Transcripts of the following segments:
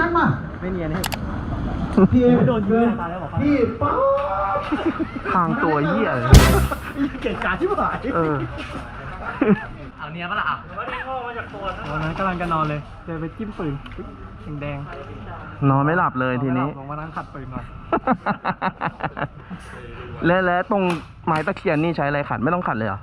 นัทมา ไม่เนียนให้พี่โดนยิงตายแล้วบอกพี่ป๊าบทางตัวเหี้ยเลยเก่งกาชิบหายเออเอาเนียปะล่ะอะวันนั้นกำลังจะนอนเลยเจอไปจิ้มปืนแดงนอนไม่หลับเลยๆทีนี้ลงมานั่งขัดปืนก่อนและและตรงไม้ตะเคียนนี่ใช้อะไรขัดไม่ต้องขัดเลยเหรอ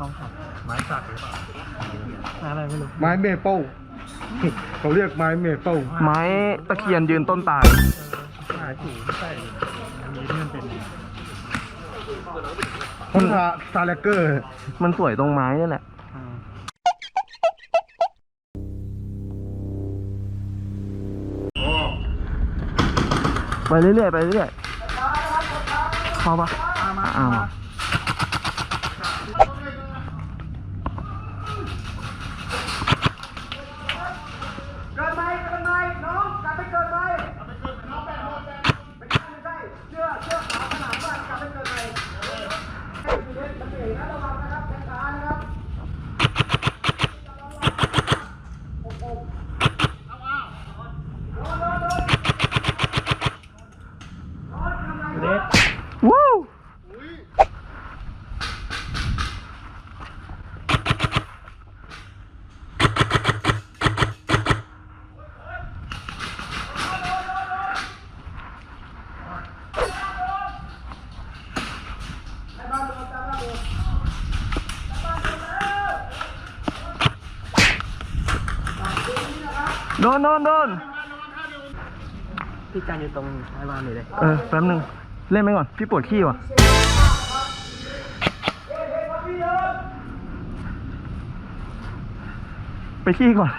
ต้องขัดไม้สักหรือเปล่าอะไรไม่รู้ไม้เมเปิล เขาเรียกไม้เมเปิลไม้ตะเคียนยืนต้นตายหายถูใช่อันนี้ที่มันเป็นต้นทาซาเลเกอร์ มันสวยตรงไม้นี่แหละอ่าไปเรื่อยๆไปเรื่อยๆเข้าปะอ่ามา เกิดไหมเกิดไหมน้องกลับไปเกิดไหมกลับไปเกิดน้องแปดโมงไม่ใช่ไม่ใช่เชื่อเชื่อขาวขนาดว่ากลับไปเกิดไหมให้ดูเล่นมันเองนะระวังนะครับช้าๆนะครับ เล็ก วู้ โดนโดนโดนพี่การอยู่ตรงท้ายบ้านนี่เลยเออแป๊บหนึง เล่นไปก่อน พี่ปวดขี้ว่ะไปขี้ก่อน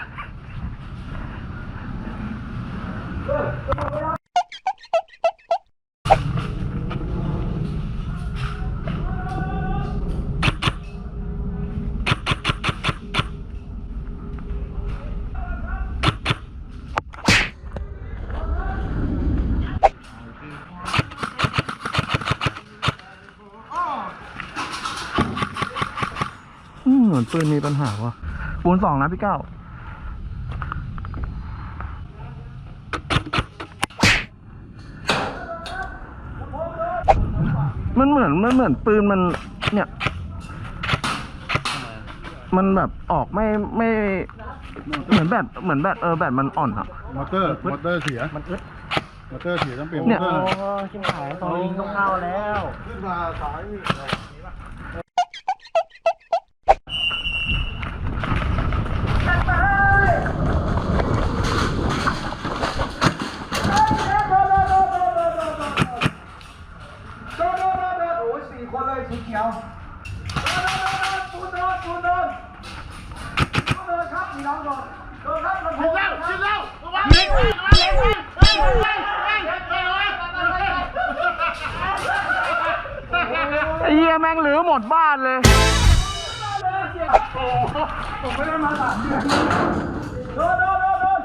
ปืนมีปัญหาว่ะปูนสองนะพี่เก้ามันเหมือนมันเหมือนปืนมันเนี่ย มันแบบออกไม่ไม่เหมือนแบตเหมือนแบตเออแบตมันอ่อนอะมอเตอร์มอเตอร์เสียมันอึดมอเตอร์เสียต้องเปลี่ยนมเนี่อยเตอโอ้ร์ชิมหายตอนยิงต้องเข้าแล้ว ขึ้นมาสาย งหลือหมดบ้านเลย ผมไม่ได้มาสามเดือนโดนโดนโดนโดน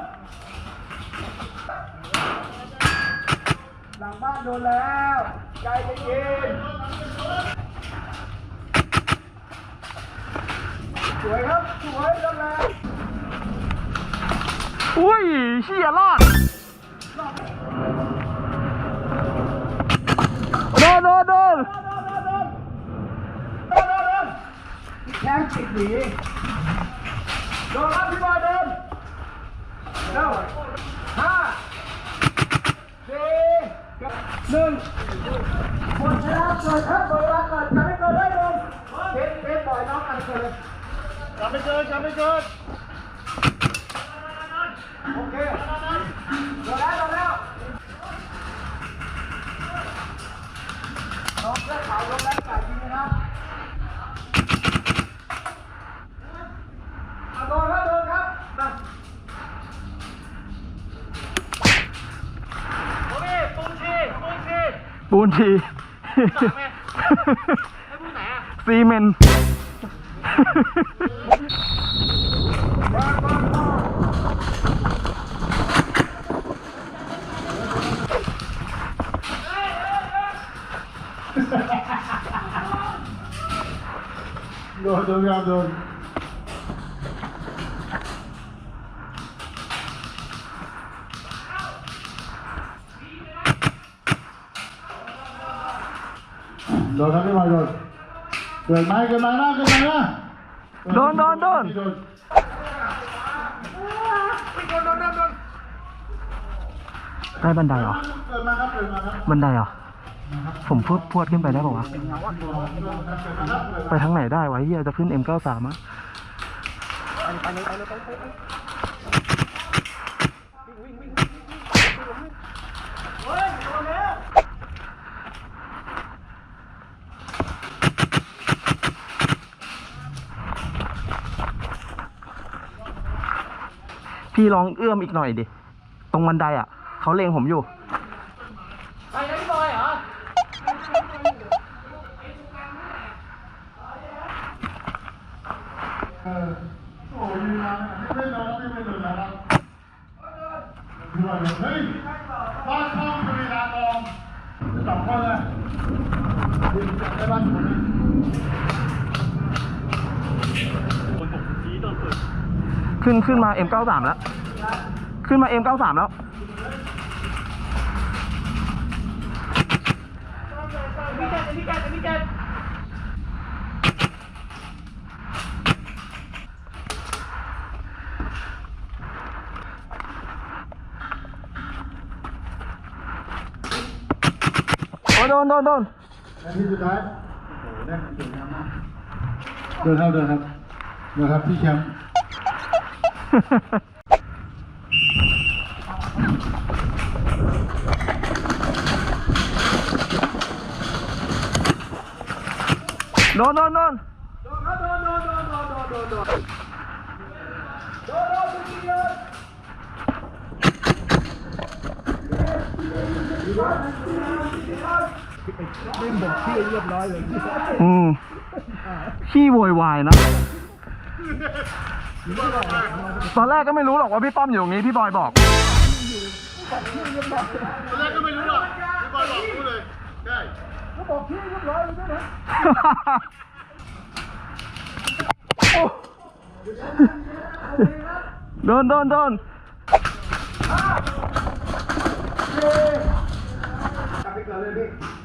หลังบ้านโดนแล้ว ใจเย็นสวยครับ สวยโดนแล้ว อุ้ยเชี่ยรอดนโดนโดน ติดหนีโดนรับพี่บอลเดนเร็วห้าสี่หนึ่งหมดเวลาเกิดครับหมดเวลาเกิดจะไม่เกิดได้ลงเทสเทสปล่อยน้องกันเกิดเลยจะไม่เกิดจะไม่เกิด นทีซีเมนต์โดนโดนครับ โดนดนครับพี่บอยโดนเกิดไหมเกิดไหมนะเกิดไหมนะโดนโดนโดนโดน ได้บันไดเหรอ เกิดมาครับเกิดมาครับบันไดเหรอ ผมพวดพวดขึ้นไปได้ป่าวะ ไปทางไหนได้วะเฮียจะขึ้น M93 อะ พี่ลองเอื้อมอีกหน่อยดิ ตรงบันไดอะ เขาเลงผมอยู่ ไปนะพี่บอยเหรอ เออโอ้ยยืนนานไม่โดนไม่ไม่โดนนะครับพี่บอยโดนเฮ้ยบ้านช่องทวีนาทองสองคนเลยได้บ้านคน ขึ้นขึ้นมา M93 แล้ว ขึ้นมา M93 แล้ว โอ้โดนโดนโดนนาทีสุดท้ายโอ้โหได้สวยงามมากเดินครับเดินครับเดินครับพี่แชมป์ โดนโดนโดนอืมขี้โวยวายนะ ตอนแรกก็ไม่รู้หรอกว่าพี่ป้อมอยู่ตรงนี้พี่บอยบอก ตอนแรกก็ไม่รู้หรอกพี่บอยบอกรู้เลย ใช่โอ้โดนโดนโดนอย่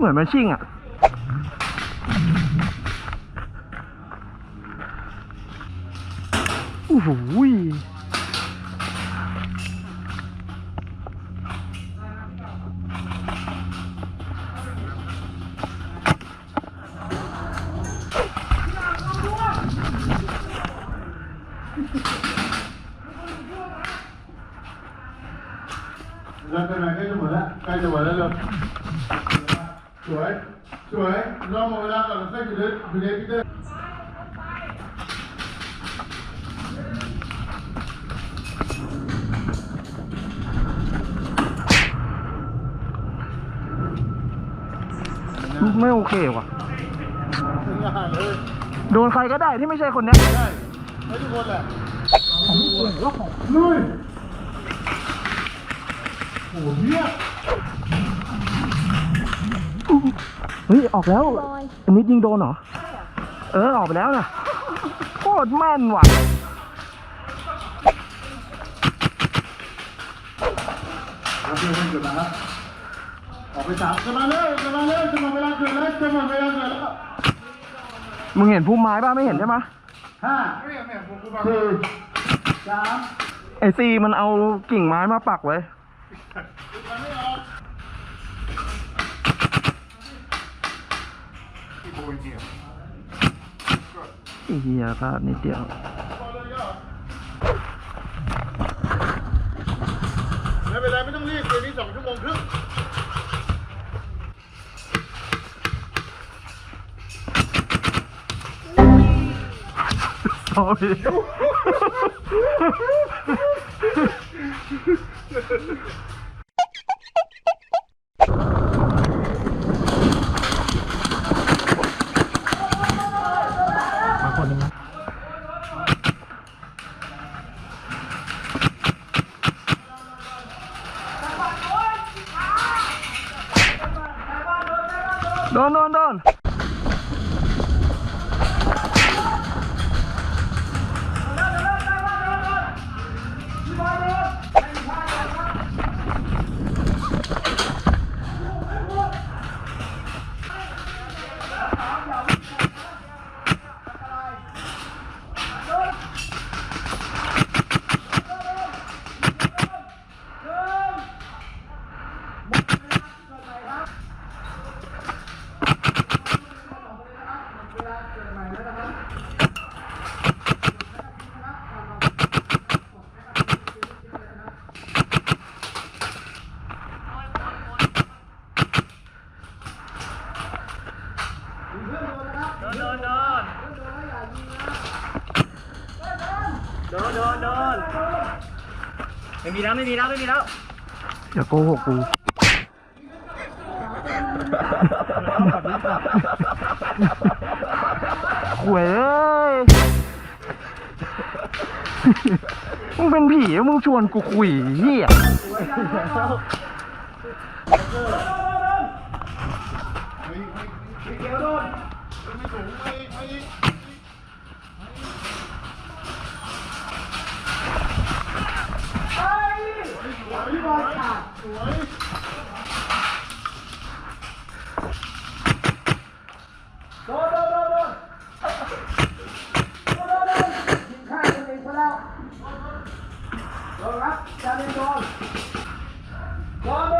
เหมือนแมชชิ่งอะ โอ้โห วย สวยรอหมดเวลาก่อนแล้วค่อยดูเด็ดดูเด็ดพีเตอร์ไม่โอเคว่ะถึงอาหารเลยโดนใครก็ได้ที่ไม่ใช่คนเนี้ยได้ไม่ทุกคนแหละลุยโอ้โหเนี่ยเฮ้ยออกแล้วอันนี้ยิงโดนเหรอ เออออกไปแล้วนะโคตรแม่นว่ะรับเพื่อนเกิดมาครับออกไปสามจะมาเลยจะมาเลยจะมาเวลาเกิดแล้วจะมาเวลาเกิดแล้วมึงเห็นพุ่มไม้ป่ะไม่เห็นใช่ไหมห้าสี่สามไอซีมันเอากิ่งไม้มาปักไว้ เหี้ยพลาดนิดเดียวไม่เป็นไรไม่ต้องรีบเกมนี้สองชั่วโมงครึ่ง sorry มา Doon, doon, doon. โดนโดนโดนไม่มีแล้วไม่มีแล้วไม่มีแล้วอย่าโกหกกูหวยยมึงเป็นผีแล้วมึงชวนกูคุยเหี้ย เกี่ยวโดนไม่สูงไม่ไม่อีกเฮ้ยบอลขาดสวยโดนโดนโดนโดนโดนโดนโดนทีมข้างตัวเองซะแล้วโดนครับจาเนโดนโดนโดนโดน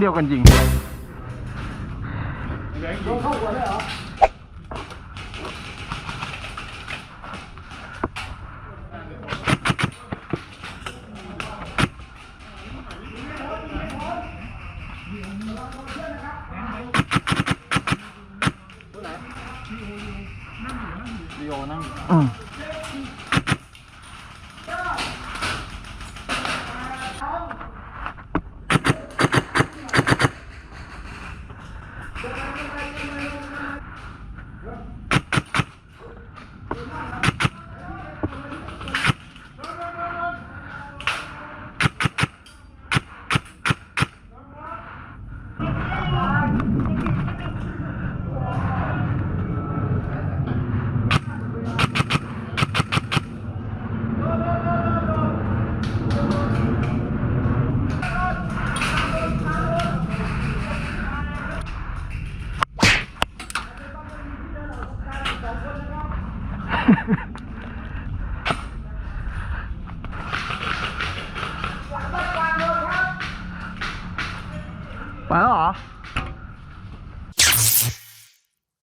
เดียวกันจริงแข็งโดนเข้าหัวเลยเหรออืม